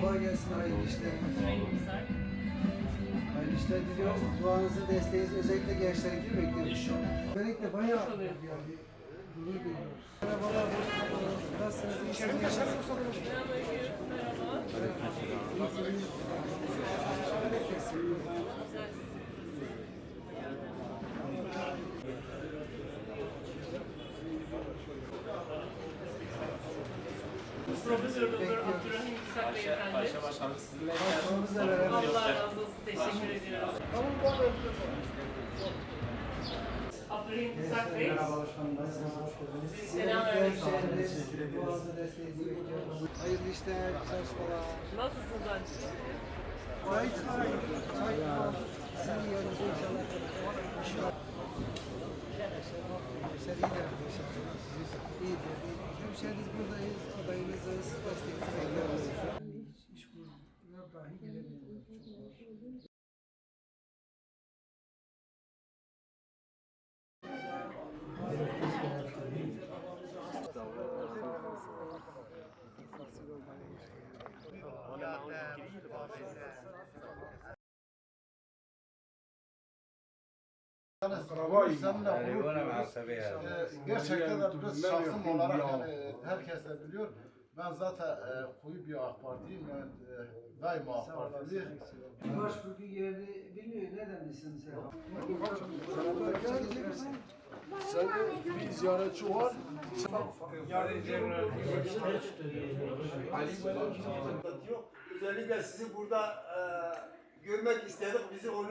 Kolay gelsin, hayırlı işler. Hayırlı işler diliyoruz. Duanızı, desteğinizi özellikle gençlerinizi bekliyoruz. Özellikle bayağı yani gurur duyuyoruz. Merhabalar, hoş geldiniz. Nasılsınız? İyisiniz? Profesör Doktor Abdurrahim İshak Beyefendi. Başkanımızla beraber. Allah razı olsun. Teşekkür ediyoruz. Abdurrahim İshak Bey. Merhaba başkanım, nasılsınız? Hoş geldiniz. Sizi selam vermek Gençleriniz, duanızı, desteğinizi bekliyoruz. Hayırlı işler, çalışmalar. Nasılsınız anne? Çay çay, çay Sizin yanınızda inşallah. Gençler iyiler arkadaşlar. İyidir. Hemşeriniz buradayız, adayınızız, desteğinizi bekliyoruz. Hiç iş kurumuna dahi gelemiyorlar. Çok zor. Yani buna münasebe yani. Ee, gerçekten de biz şahsım olarak yani herkes de biliyor. Ben zaten e, koyu bir AK Partiyim. Yani, e, daima AK Sağ olasın. Partiliyim. Baş bugün geldi, bilmiyor nereden misin sen? Sen bir ziyaretçi var. Özellikle sizi burada e, görmek istedik. Bizi onu